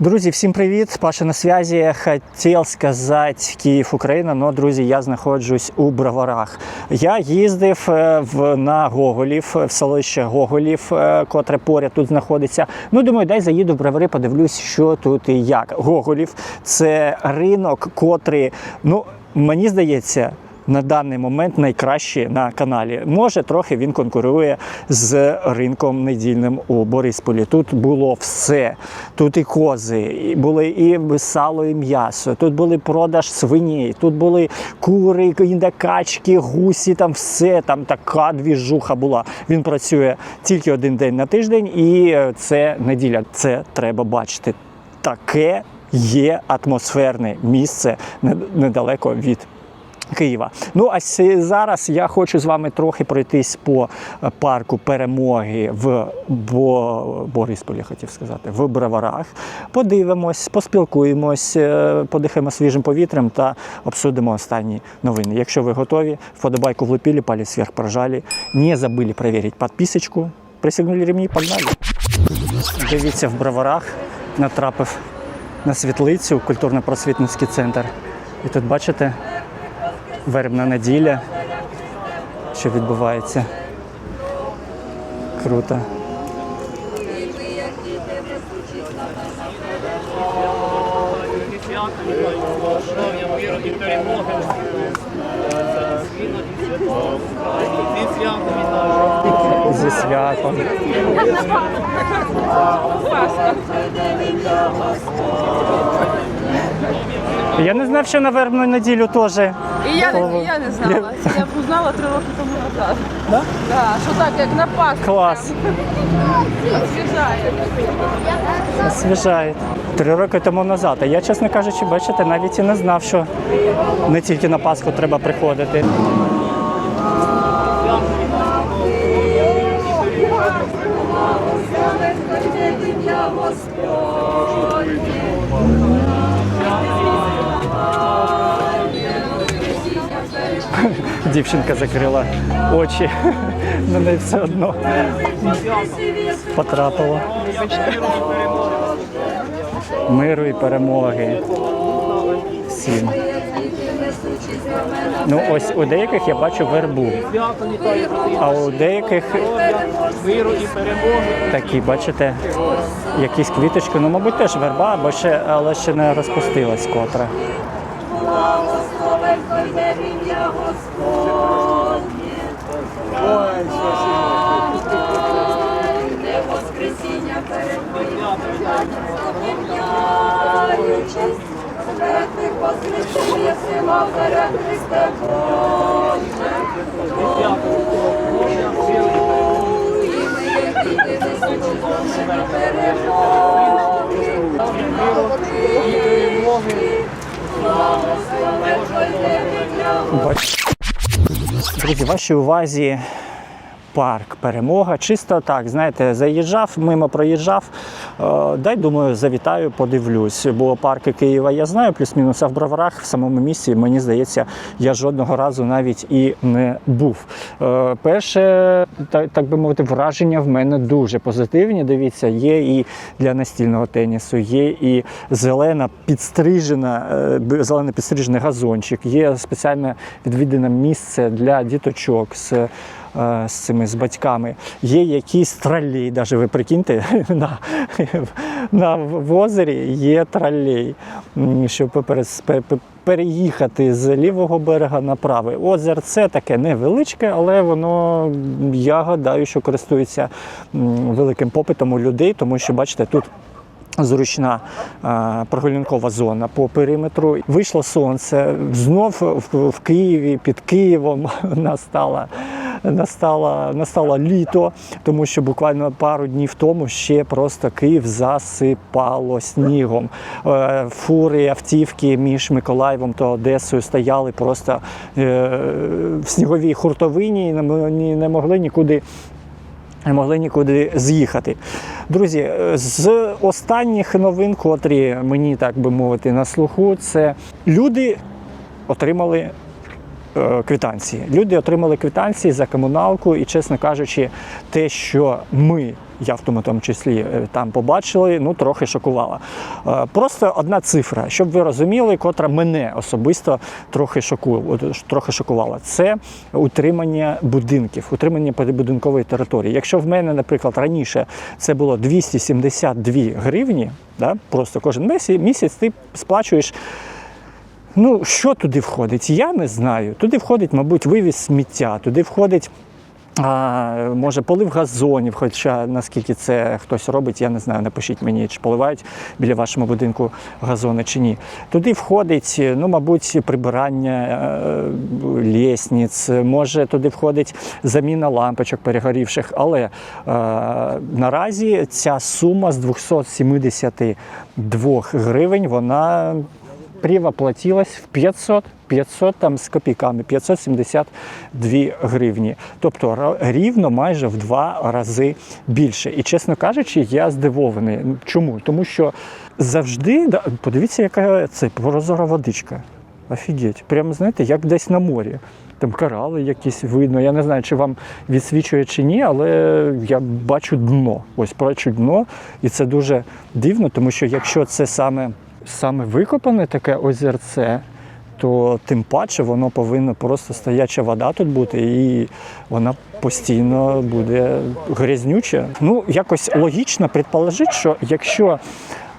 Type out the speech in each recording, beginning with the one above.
Друзі, всім привіт! Паша на связі. Хотів сказати Київ, Україна, але, друзі, я знаходжусь у Броварах. Я їздив е, в, на Гоголів, в селище Гоголів, е, котре поряд тут знаходиться. Ну, думаю, дай заїду в Бровари, подивлюсь, що тут і як. Гоголів це ринок, котрий, ну, мені здається, на даний момент найкращий на каналі. Може, трохи він конкурує з ринком недільним у Борисполі. Тут було все. Тут і кози, і були і сало, і м'ясо. Тут були продаж свині, тут були кури, індикачки, гусі, там все. Там така двіжуха була. Він працює тільки один день на тиждень, і е, це неділя. Це треба бачити. Таке є атмосферне місце недалеко від Києва. Ну а зараз я хочу з вами трохи пройтись по е, парку перемоги в Бо... Борисполі, хотів сказати, в Броварах. Подивимось, поспілкуємось, е, подихаємо свіжим повітрям та обсудимо останні новини. Якщо ви готові, вподобайку влупили, палець вверх прожали. Не забыли проверить подписочку. Присягнули ремні, погнали. Дивіться, в Броварах натрапив на світлицю, культурно-просвітницький центр. І тут бачите, вербна неділя, що відбувається. Круто. Зі святом. Я не знав, що на вербну неділю теж. І я, не, я не знала. Я б узнала три роки тому назад. Да? Да, що так, як на Пасху. Клас. Освіжає. Освіжає. Три роки тому назад. А я, чесно кажучи, бачите, навіть і не знав, що не тільки на Пасху треба приходити. Дівчинка закрила очі. На неї все одно потрапило. Миру і перемоги. Всім. Ну ось у деяких я бачу вербу, а у деяких Миру і перемоги. такі, бачите, якісь квіточки. Ну, мабуть, теж верба, бо ще, але ще не розпустилась котра. Бач- Друзі, вашій увазі парк Перемога. Чисто так, знаєте, заїжджав, мимо проїжджав. Е, Дай, думаю, завітаю, подивлюсь. Бо парки Києва я знаю, плюс-мінус, а в Броварах в самому місці, мені здається, я жодного разу навіть і не був. Е, Перше, так, би мовити, враження в мене дуже позитивні. Дивіться, є і для настільного тенісу, є і зелена підстрижена, е, б- підстрижений газончик, є спеціальне відвідане місце для діточок з, з цими з батьками. Є якісь тролей, навіть ви прикиньте, на, на в озері є тролей, щоб переїхати з лівого берега на правий. Озерце таке невеличке, але воно, я гадаю, що користується великим попитом у людей, тому що, бачите, тут зручна е, прогулянкова зона по периметру. Вийшло сонце. Знов в, в Києві, під Києвом настала. Настало, настало літо, тому що буквально пару днів тому ще просто Київ засипало снігом. Е, Фури, автівки між Миколаєвом та Одесою стояли просто е, в сніговій хуртовині і не могли нікуди не могли нікуди з'їхати. Друзі, е, з останніх новин, котрі мені так би мовити на слуху, це люди отримали квитанції. Люди отримали квитанції за комуналку, і, чесно кажучи, те, що ми я в тому тому числі е, там побачили, ну трохи шокувала. Е, Просто одна цифра, щоб ви розуміли, котра мене особисто трохи шокувала, трохи шокувала. Це утримання будинків, утримання прибудинкової території. Якщо в мене, наприклад, раніше це було 272 гривні, да, просто кожен місяць ти сплачуєш. Ну, що туди входить? Я не знаю. Туди входить, мабуть, вивіз сміття, туди входить. А, може, полив газонів, хоча наскільки це хтось робить, я не знаю. Напишіть мені, чи поливають біля вашого будинку газони чи ні. Туди входить, ну, мабуть, прибирання е, лісниць, може туди входить заміна лампочок перегорівших. Але е, наразі ця сума з 272 гривень, вона привоплатилась в 500, 500 там з копійками, 572 гривні. Тобто рівно майже в два рази більше. І чесно кажучи, я здивований. Чому? Тому що завжди, подивіться, яка це прозора водичка. Офігеть. Прямо знаєте, як десь на морі. Там корали якісь видно. Я не знаю, чи вам відсвічує чи ні, але я бачу дно. Ось бачу дно, і це дуже дивно, тому що якщо це саме, саме викопане таке озерце, то тим паче воно повинно просто стояча вода тут бути, і вона постійно буде грязнюча. Ну, якось логічно предположити, що якщо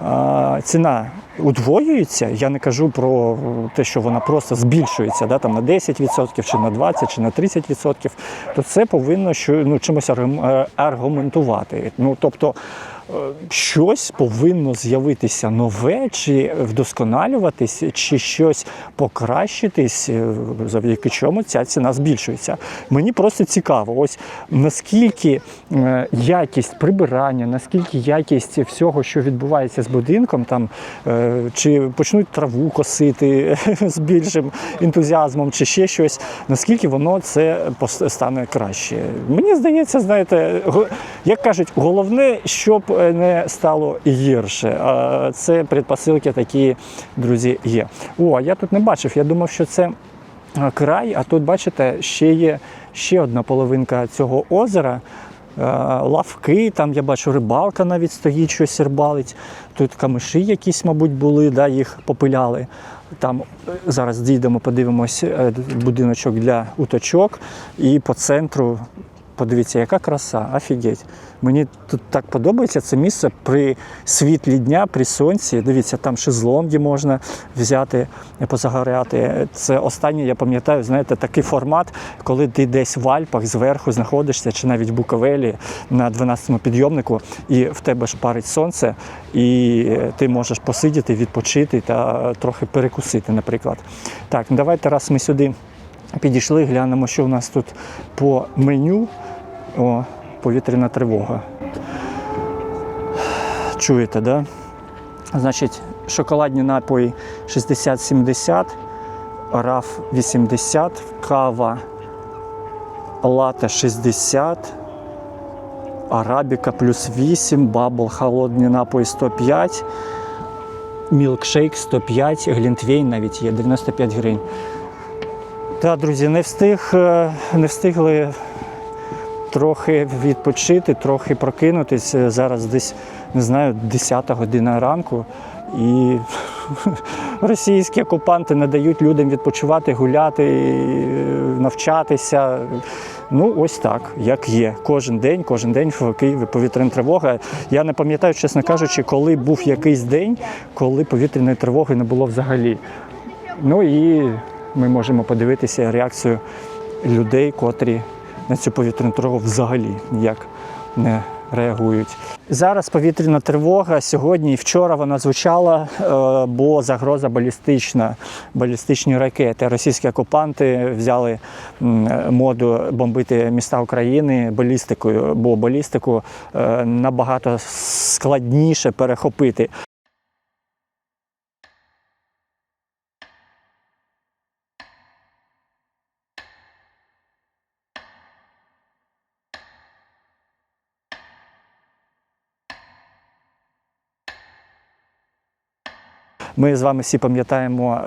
а, ціна удвоюється, я не кажу про те, що вона просто збільшується да, там, на 10% чи на 20% чи на 30%, то це повинно що, ну, чимось е, аргументувати. Ну, тобто щось повинно з'явитися нове, чи вдосконалюватись, чи щось покращитись, е, завдяки чому ця ціна збільшується. Мені просто цікаво, ось наскільки е, якість прибирання, наскільки якість всього, що відбувається з будинком, там е, чи почнуть траву косити з більшим ентузіазмом, чи ще щось, наскільки воно це стане краще. Мені здається, знаєте, як кажуть, головне, щоб е, не стало гірше. Це предпосилки такі, друзі, є. О, я тут не бачив. Я думав, що це край, а тут, бачите, ще є ще одна половинка цього озера. Лавки, там я бачу, рибалка навіть стоїть, щось рибалить. Тут камиші якісь, мабуть, були, да, їх попиляли. Там е, зараз дійдемо, подивимось е, будиночок для уточок. І по центру, подивіться, яка краса, офігеть. Мені тут так подобається це місце при світлі дня, при сонці. Дивіться, там шезлонги можна взяти, позагоряти. Це останнє, я пам'ятаю, знаєте, такий формат, коли ти десь в Альпах зверху знаходишся, чи навіть в Буковелі на 12-му підйомнику, і в тебе шпарить сонце, і ти можеш посидіти, відпочити та трохи перекусити, наприклад. Так, ну давайте раз ми сюди підійшли, глянемо, що у нас тут по меню. О, повітряна тривога. Чуєте, да? Значить, шоколадні напої 60-70, раф 80, кава лате 60, арабіка плюс 8, бабл холодні напої 105, мілкшейк 105, глінтвейн навіть є 95 гривень. Так, друзі, не встиг, е, не встигли трохи відпочити, трохи прокинутись. Зараз десь, не знаю, 10 година ранку. І російські окупанти не дають людям відпочивати, гуляти, навчатися. Ну, ось так, як є. Кожен день, кожен день в Києві повітряна тривога. Я не пам'ятаю, чесно кажучи, коли був якийсь день, коли повітряної тривоги не було взагалі. Ну і ми можемо подивитися реакцію людей, котрі на цю повітряну тривогу взагалі ніяк не реагують. Зараз повітряна тривога. Сьогодні і вчора вона звучала, е, бо загроза балістична, балістичні ракети. Російські окупанти взяли моду бомбити міста України балістикою, бо балістику е, набагато складніше перехопити. Ми з вами всі пам'ятаємо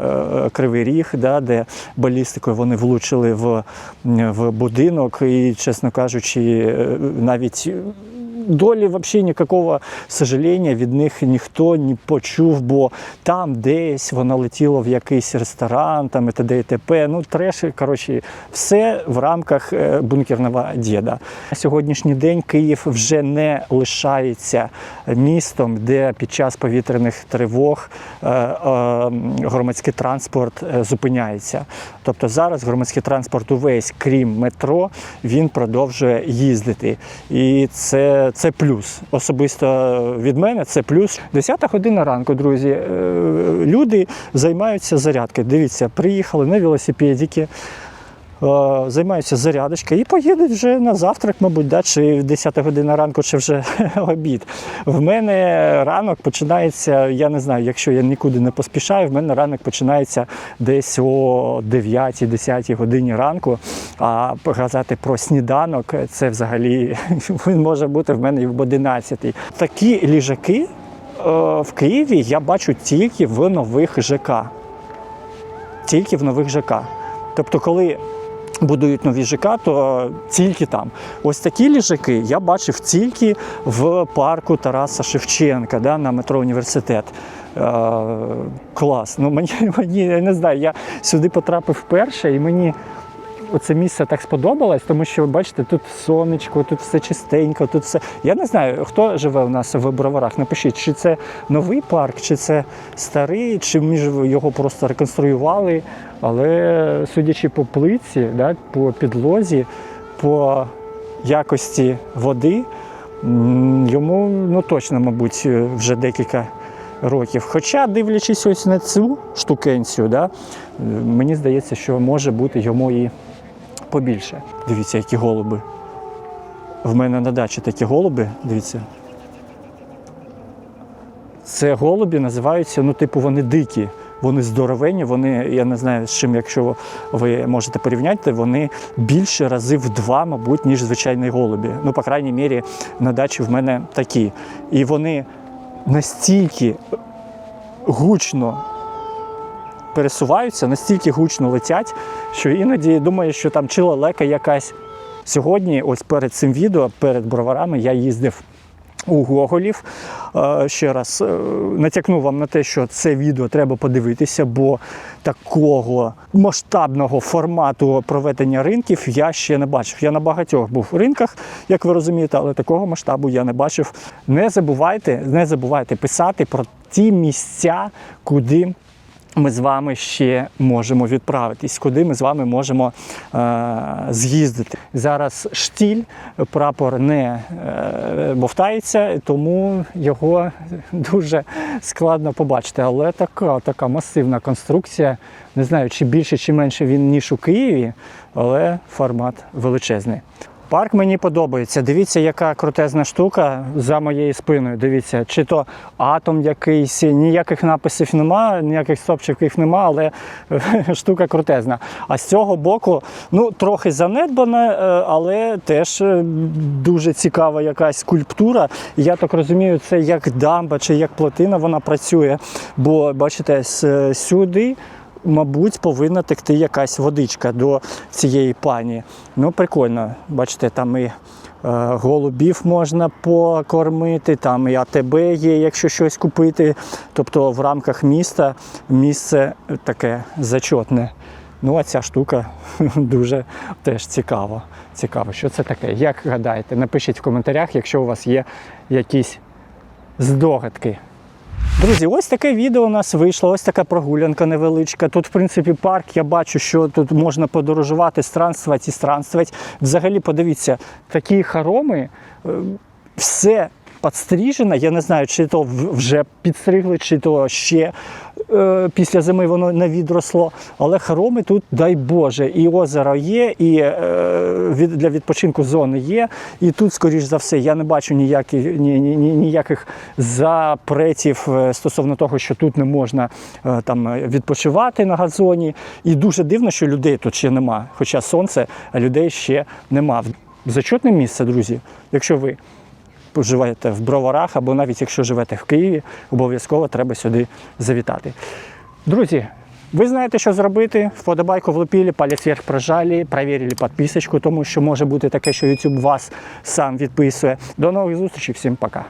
е, Кривий Ріг, да, де балістикою вони влучили в, в будинок, і, чесно кажучи, е, навіть долі взагалі ніякого сожаління від них ніхто не почув, бо там десь воно летіло в якийсь ресторан, там і т.д. і т.п. Ну, треш, коротше, все в рамках е, бункерного діда. На сьогоднішній день Київ вже не лишається містом, де під час повітряних тривог е, е, громадський транспорт зупиняється. Тобто зараз громадський транспорт увесь, крім метро, він продовжує їздити. І це, це плюс. Особисто від мене це плюс. 10 година ранку, друзі. е, Люди займаються зарядкою. Дивіться, приїхали на велосипедики. Е, Займаються зарядочкою і поїдуть вже на завтрак, мабуть, да, чи 10 година ранку, чи вже обід. В мене ранок починається, я не знаю, якщо я нікуди не поспішаю, в мене ранок починається десь о 9-10 годині ранку. А казати про сніданок це взагалі він може бути в мене і в 11. Такі ліжаки е, в Києві я бачу тільки в нових ЖК. Тільки в нових ЖК. Тобто, коли будують нові ЖК, то тільки там. Ось такі ліжаки я бачив тільки в парку Тараса Шевченка да, на метро університет. Е, клас. Ну, мені, мені я не знаю, я сюди потрапив вперше, і мені оце місце так сподобалось, тому що ви бачите, тут сонечко, тут все чистенько, тут все. Я не знаю, хто живе у нас в броварах. Напишіть, чи це новий парк, чи це старий, чи ми ж його просто реконструювали. Але судячи по плиці, да, по підлозі, по якості води, йому ну, точно, мабуть, вже декілька років. Хоча, дивлячись ось на цю штукенцію, да, мені здається, що може бути йому і побільше. Дивіться, які голуби. В мене на дачі такі голуби, дивіться. Це голубі називаються, ну, типу, вони дикі. Вони здоровенні, вони, я не знаю, з чим, якщо ви можете порівняти, вони більше рази в два, мабуть, ніж звичайні голубі. Ну, по крайній мірі, на дачі в мене такі. І вони настільки гучно пересуваються, настільки гучно летять, що іноді думаю, що там чи лелека якась. Сьогодні, ось перед цим відео, перед броварами, я їздив у Гоголів. Е, Ще раз е, натякну вам на те, що це відео треба подивитися, бо такого масштабного формату проведення ринків я ще не бачив. Я на багатьох був ринках, як ви розумієте, але такого масштабу я не бачив. Не забувайте, не забувайте писати про ті місця, куди ми з вами ще можемо відправитись, куди ми з вами можемо е, з'їздити. Зараз штіль, прапор не е, бовтається, тому його дуже складно побачити. Але така, така масивна конструкція. Не знаю, чи більше, чи менше він, ніж у Києві, але формат величезний. Парк мені подобається. Дивіться, яка крутезна штука за моєю спиною. Дивіться, чи то атом якийсь, ніяких написів нема, ніяких стопчиків нема, але штука крутезна. А з цього боку, ну, трохи занедбана, е, але теж е, дуже цікава якась скульптура. Я так розумію, це як дамба чи як плотина вона працює. Бо бачите, сюди мабуть, повинна текти якась водичка до цієї пані. Ну, прикольно. Бачите, там і е, голубів можна покормити, там і АТБ є, якщо щось купити. Тобто в рамках міста місце таке зачотне. Ну, а ця штука дуже теж цікава. Цікаво, що це таке. Як гадаєте? Напишіть в коментарях, якщо у вас є якісь здогадки. Друзі, ось таке відео у нас вийшло, ось така прогулянка невеличка. Тут, в принципі, парк. Я бачу, що тут можна подорожувати, странствувати і странствувати. Взагалі, подивіться, такі хороми, е, все підстрижено. Я не знаю, чи то вже підстригли, чи то ще е, після зими воно не відросло. Але хороми тут, дай Боже, і озеро є, і е, для відпочинку зони є. І тут, скоріш за все, я не бачу ніякі, ні, ні, ні, ніяких запретів е, стосовно того, що тут не можна е, там відпочивати на газоні. І дуже дивно, що людей тут ще нема. Хоча сонце, а людей ще нема. Зачетне місце, друзі. Якщо ви живете в Броварах, або навіть якщо живете в Києві, обов'язково треба сюди завітати. Друзі, Ви знаєте, що зробити. Вподобайку влупили, палець вверх прожали, перевірили підписочку, тому що може бути таке, що YouTube вас сам відписує. До нових зустрічей, всім пока.